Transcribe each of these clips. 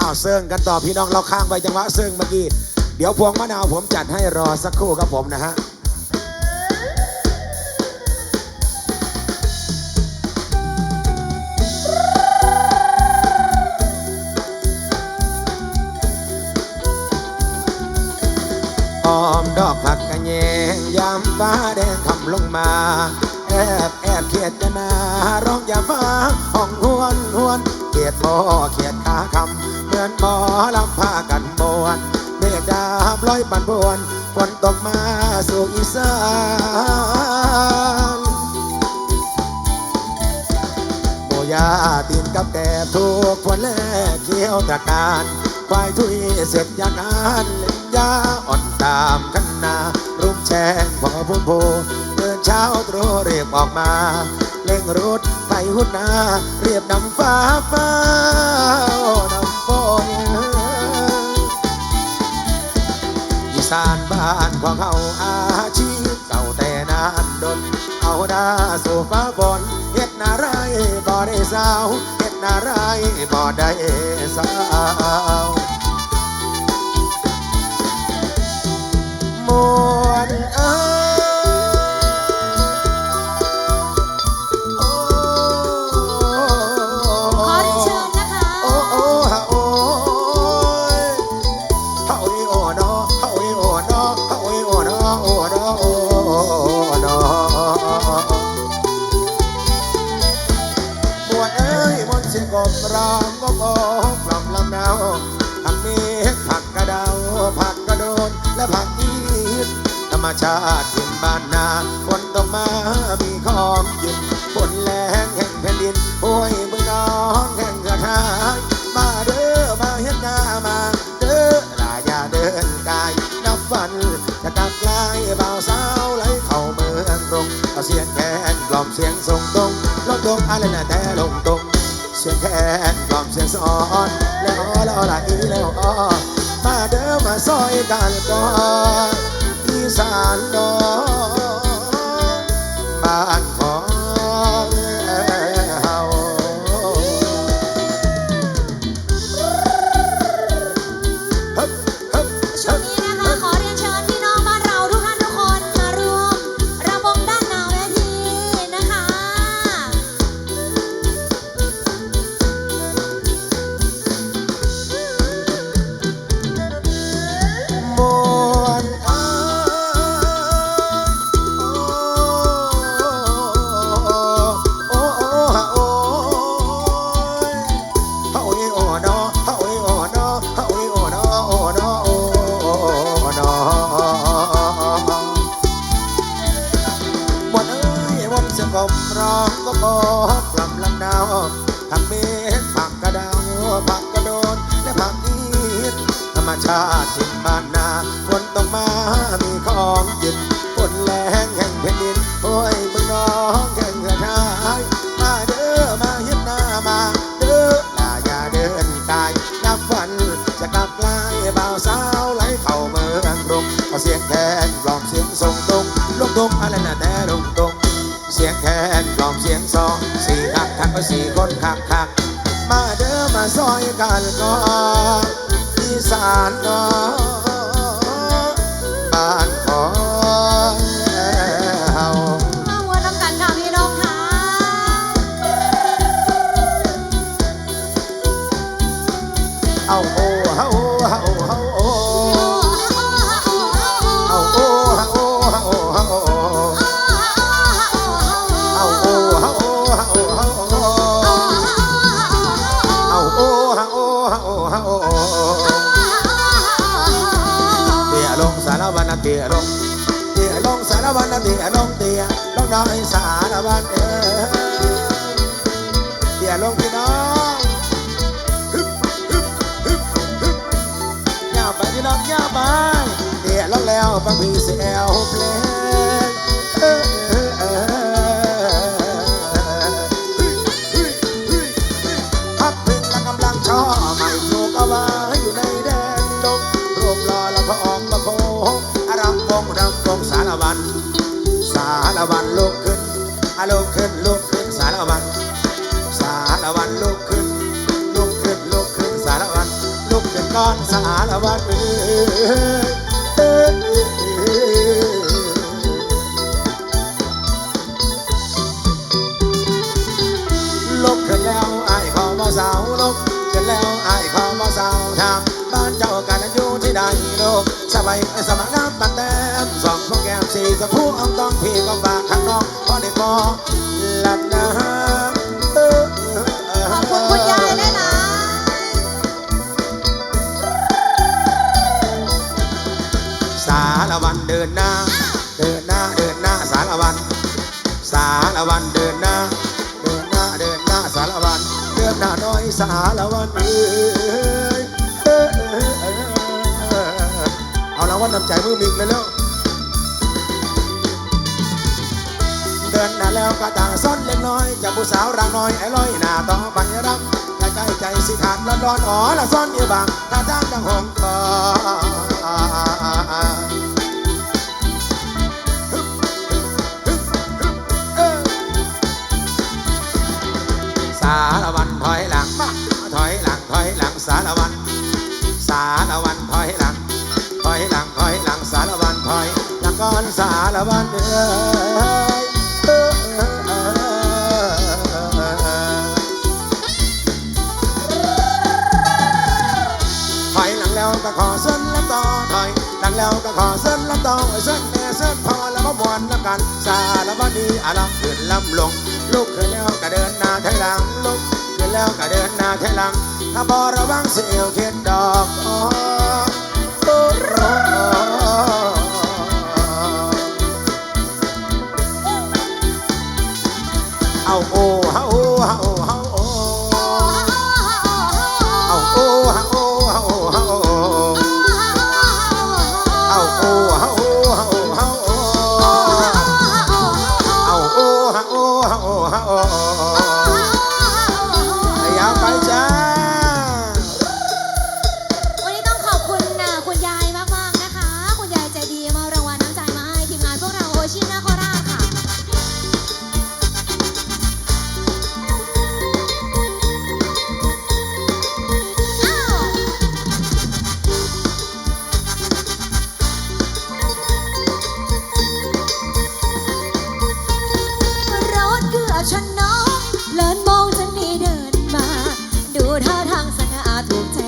อ้าวเซิงกันต่อพี่น้องเราค้างไปจังหวะเซิงเมื่อกี้ เดี๋ยวพวงมะนาวผมจัดให้รอสักครู่ครับผมนะฮะออมดอกผักกระแยงยามฟ้าแดงคำลงมา แอบแอบเขียดจะนาร้องอย่ามฟ้าห้องหวนหวนเขียดหมอเขียด หมอลำผ้ากันบวนเมฆดาบลอยปันบวนฝนตกมาสู่อีสานโบยาตีนกับแก่ทุกคนแลกเกี่ยวตะการควายทุยเสร็จยางานเล่นยาอ่อนตามกันนารุมแชงพอพุ่มโพเดินเช้าตรู่เรียบออกมาเล่งรถไปหุ่นนาเรียบนำฟ้าฟ้า นำฝนอีสานบ้านของเขาอาชีพเก่าแต่นานดน เอาดาสู่ฟ้าฝนเฮ็ดนาไรบ่ได้สาวเฮ็ดนาไรบ่ได้สาวมวนเอ้ กบรองก็บอกกล่อมลำเนาทำเมฆผักกระเดาผักกระโดนและผักอีดธรรมชาติ มาซอยกันก่อนอีสานน้อง คักคักมาเด้อมาซอยกันก็อีสานก็ารวันเตี่ยลงเตี่ยลงสารวันเตี่ยลงเตี่ยลงน้อยสารวันเออเตี่ยลงพี่น้องฮึฮึฮึฮึแย่าไปพี่น้องย่าไปเดี่ยวลงแล้วบางพีเสียวเพลง อนสารวัตรลบกันแล้วไอ้ขอมาสาวลบกันแล้วไอ้ขอมาสาวทำบ้านเจ้ากันอยู่ที่ใดโลกสบายสมานน้ำปันแต้มสองพวกแก้มสี่สับผู้อมต้องพี่ก็ฝากข้างนอกพอได้พอหลับน้ำ ดินหน้า เดินหน้าเดินหน้าสารวัน สารวันเดินหน้า เดินหน้าเดินหน้าสารวัน เดินหน้าน้อยสารวันเอยเอาละวันนำใจมือมิงเลยแล้วเดินหน้าแล้วก็ต่างซ้อนเล็กน้อยจับผู้สาวร่างน้อยไอ้ลอยหน้าต่อบันยรับใกล้ใจสิขาดร้อนร้อนอ๋อละซ้อนเอวบางถ้าจ้างดังหงคอีอาลังขึ้นลำลง ลูกขึ้นแล้วก็เดินหน้าถทยหลังลุกขึ้นแล้วก็เดินหน้าถทยหลัง ถ้าบอระวังเสียวเข็ดดอกอ๋อโอ้เอาโอ 나도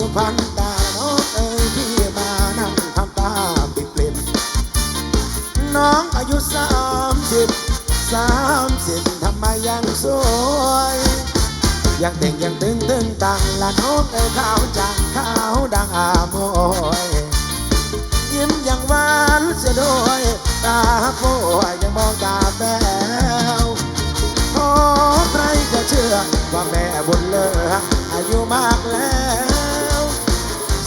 ว่าพันตาน้องเอ้ยพี่มานั่งทำตาปิดเปลิบน้องอายุสามสิบสามสิบทำไมยังสวยยังเต่งยังตึงตึงตังละน้องเอ้ยขาวจังขาวดังอามวยยิ้มยังหวานเสียด้วยตาโป่ยังมองตาแบ้วโอ้ใครจะเชื่อว่าแม่บุญเลิศอายุมากแล้ว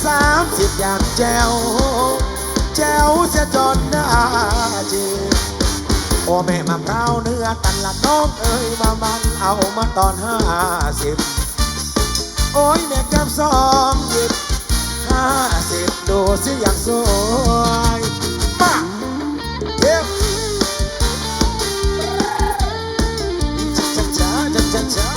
สามสิบอย่างแจวแจวเสียจนหน้าจีโอ้แม่มาพร้าวเนื้อกันละน้องเอ้ยมามันเอามาตอนห้าสิบโอ้ยแม่แก้มสองหยิบห้าสิบดูสิอย่างสวยมาเก็บช้าช้าช้าช้า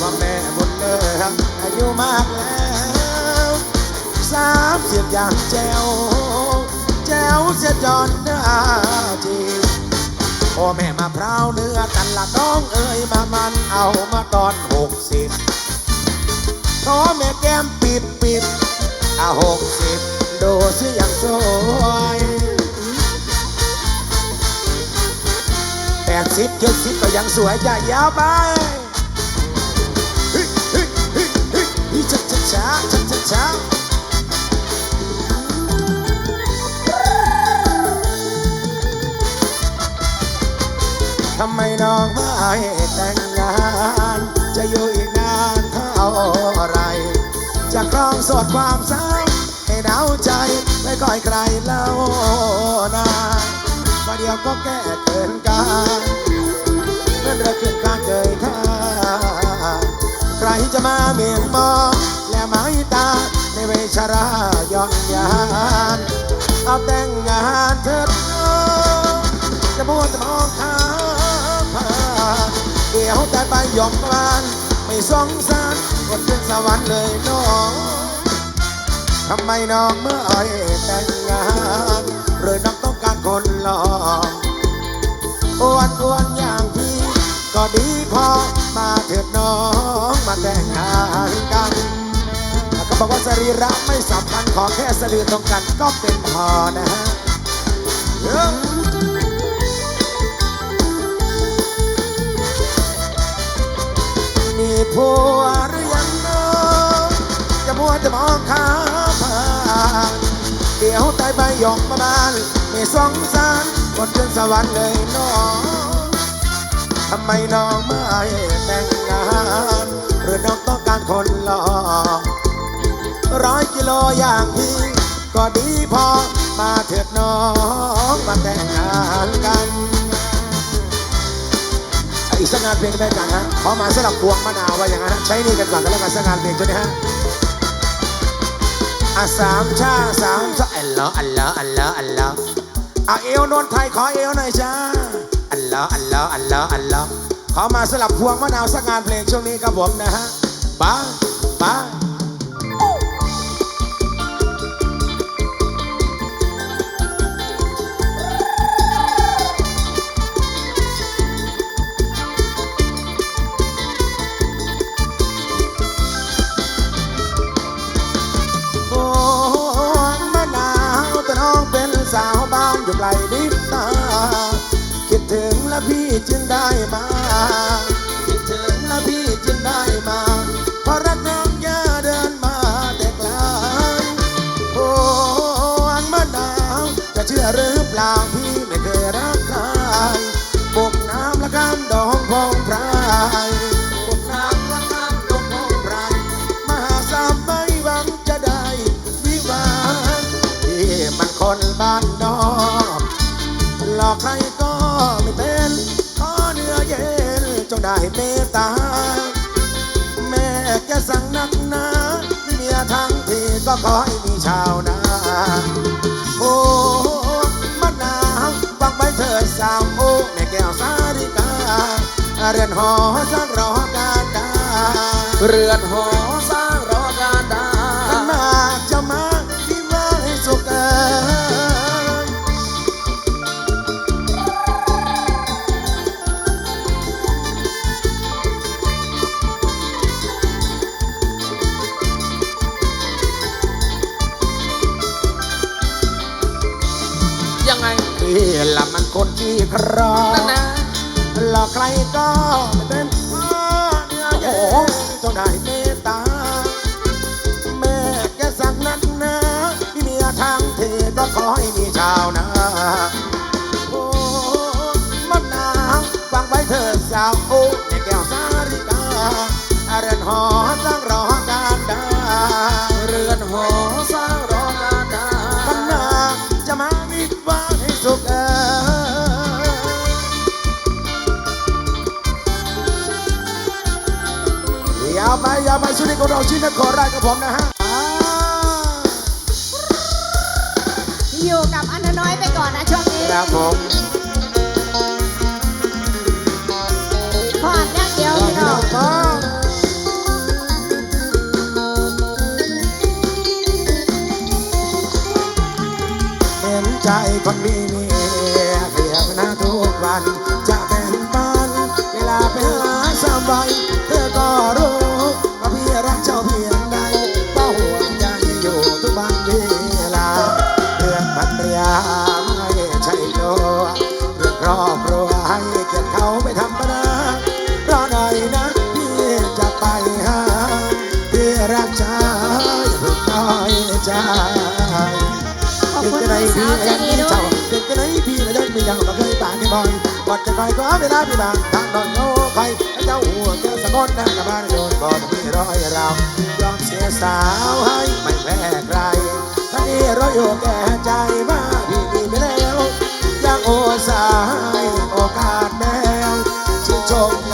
ว่าแม่บุญเลิศอายุมากแล้วสามสิบอย่างแจวแจวเสียจอนหน้าจีโอ้แม่มาพร้าวเนื้อกันละน้องเอ้ยมามันเอามาตอนหกสิบโอ้แม่แก้มปิดปิดอะหกสิบดูสิอย่างสวยแปดสิบเจ็ดสิบก็ยังสวยจะยาวไป ช้าช้าช้าทำไมน้องไม่แต่งงาน จะอยู่อีกนานเท่าไร จะครองโสดความเศร้าให้ดาวใจไม่ก่อยใครเล่านาประเดี๋ยวก็แก้เกินการเมื่อระขึ้นข้างเกยทา จะมาเมียนมองและไม้ตาในเวชราย้อนยานเอาแต่งงานเถิดน้อจะมัวจะมองข้ามผ่านเดี๋ยวแต่ไปยอกบ้านไม่สงสารคนเป็นสวรรค์เลยน้องทำไมน้องเมื่อไอแต่งงานหรือน้องต้องการคนหล่ออ้วนอ้วนอย่างพี่ก็ดีพอ มาเถิดน้องมาแต่งงานกันเขาบอกว่าสรีระไม่สำคัญขอแค่สะดือตรงกันก็เป็นพอนะฮะมีผัวหรือยังน้องจะมัวจะมองข้ามผ่านเดี๋ยวตายไปยอกมาบ้านไม่สงสารคนจนสวรรค์เลยน้องทำไมน้องไม่ หรือน้องต้องการคนหล่อร้อยกิโลอย่างพี่ ก็ดีพอมาเถิดน้องมาแต่งงานกันอีกสักงานเพลงได้กันฮะขอมาสลับพวงมะนาวว่าอย่างนั้นใช้นี่กันก่อนกันแล้วกันสักงานเพลงตัวนี้ฮะอะสามชาสามชาอัลลอฮ์อัลลอฮ์อัลลอฮ์อัลลอฮ์อะเอวนนไทยขอเอวหน่อยจ้าอัลลอฮ์อัลลอฮ์อัลลอฮ์อัลลอ ฮ์ขอมาสลับพวงมะนาวสักงานเพลงช่วงนี้ครับผมนะฮะป้าป้าพวงมะนาวแต่น้องเป็นสาวบ้านอยู่ไกล พี่จึงได้มาคิดถึงและพี่จึงได้มาเพราะรักน้องย่าเดินมาแต่ไกลโอ้อังมะนาวจะเชื่อหรือเปล่าพี่ไม่เคยรักใครบกน้ำละข้ามดองพงไพรบกน้ำละข้ามดองพงไพรมหาสามไม่หวังจะได้วิวาพี่มันคนบ้านนอกหลอกใคร จงได้เมตตา แม่แกสั่งนักหนามีเมียทั้งทีก็ขอให้มีชาวนา โอ้มะนาวฟังไปเถิดสาวโอ้แม่แก้วสาริกา เรือนหอสร้างรอการดาเรือนหอ ครองหลอกใครก็ไม่เป็นพ่อเนื้อแย่เจ้าได้เมตตา แม่แกสั่งนักนะพี่เมียทางเทก็ขอให้มีชาวนาโอ้มันนาวฟังไว้เถิดสาวโอ้แก้วสาริกาอาเรือนหอ ไปยาวไปสุดที่ของเราชิ้นนครราชกับผมนะฮะอ่าอยู่กับอันน้อยไปก่อนนะช่วงนี้ครับผมพอดแค่เดียวพี่น้องเห็นใจคนมีเมียเพียงหน้าทุกวัน จะแบ่งปันเวลาไปหาสามใบเธอก็รู้ คุณพี่สาวใจดีด้วยเด็กจะไหนพี่ไม่ได้ไม่ยังมาเคยป่านที่บอยกอนจะคอยก็เวลาพี่บางทางนอนโง่ไปเจ้าหัวเจ้าสะกดนั่งกับบ้านโดนก่อนพี่ร้อยเรายอมเสียสาวให้ไม่แพ้ใครท่านี้ร้อยอยู่แก่ใจว่าพี่มีไปแล้วยังโอสายโอกาสแล้วชื่นชม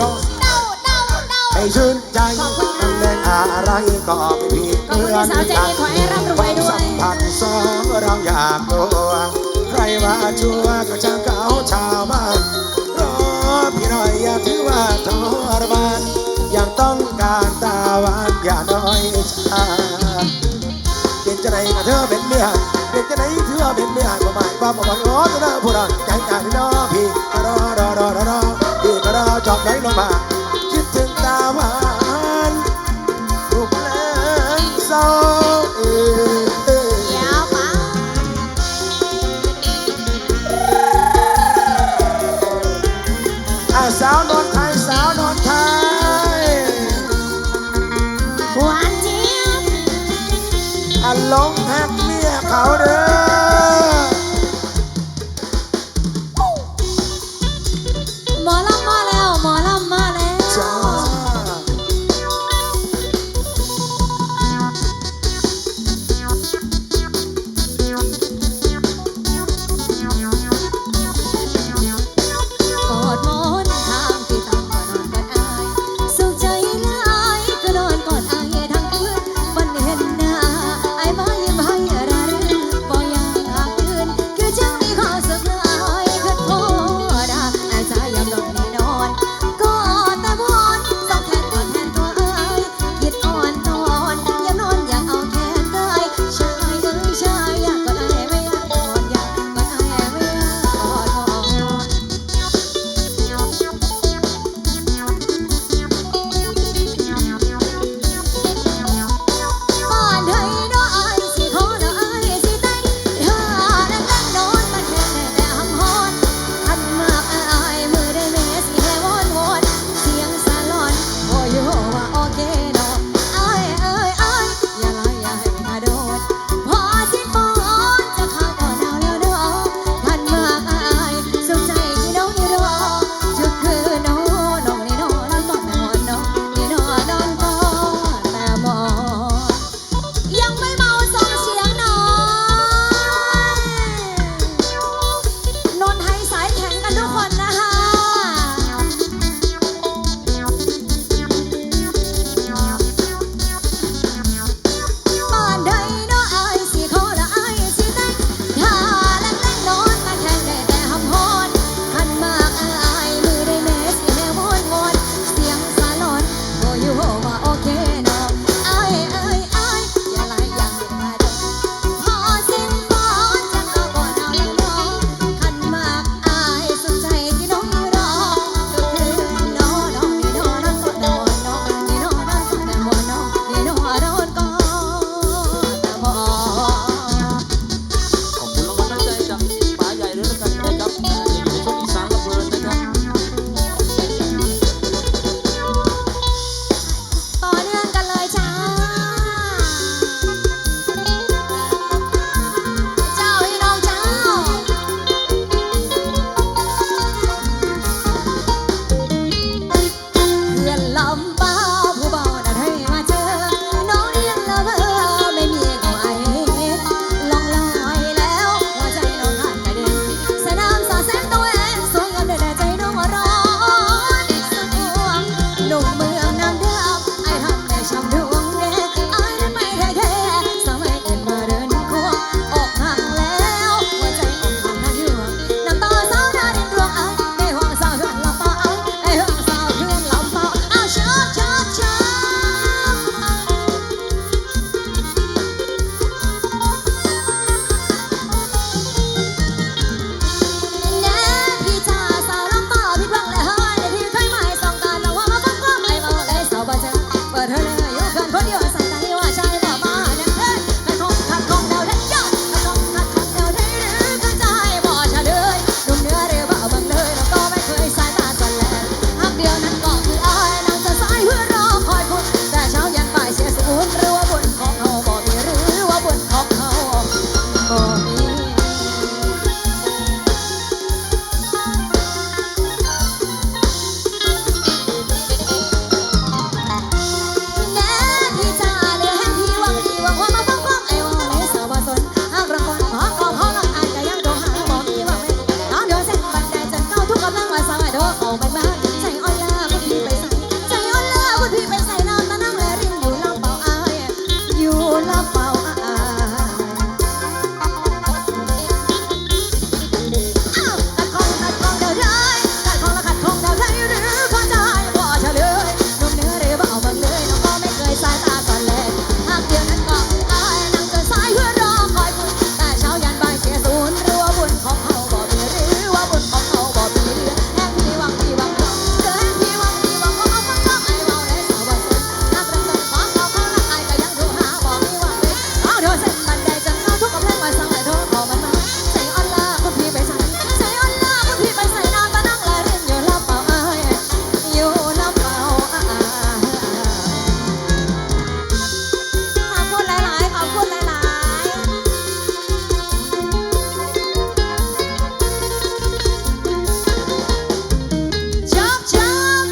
น้องให้ชื่นใจตำแหน่งอะไรก็ไม่ผิดขอบคุณพี่สาวใจดีขอให้ร่ำรวยด้วสัมพันธ์สองเราอยากตัวใครว่าชัวก็ช่างเขาชาวบ้านรอพี่หน่อยอย่าถือว่าทรมานยังต้องการตาหวานอย่าน้อยชาเป็นจะไหนก็เธอเป็นเมียเป็นจะไหนเธอเป็นเมียประมาณว่าประมาณโอ้ตัวเธอผู้รักใจกายน้อพี่รอรอรอรอ พี่ก็รอจอบไหลลงมาคิดถึงตาหวานรูปแรงเศร้าเออเออยาวไปอะสาวนอนไทยสาวนอนไทยหวานเจี๊ยบอะลง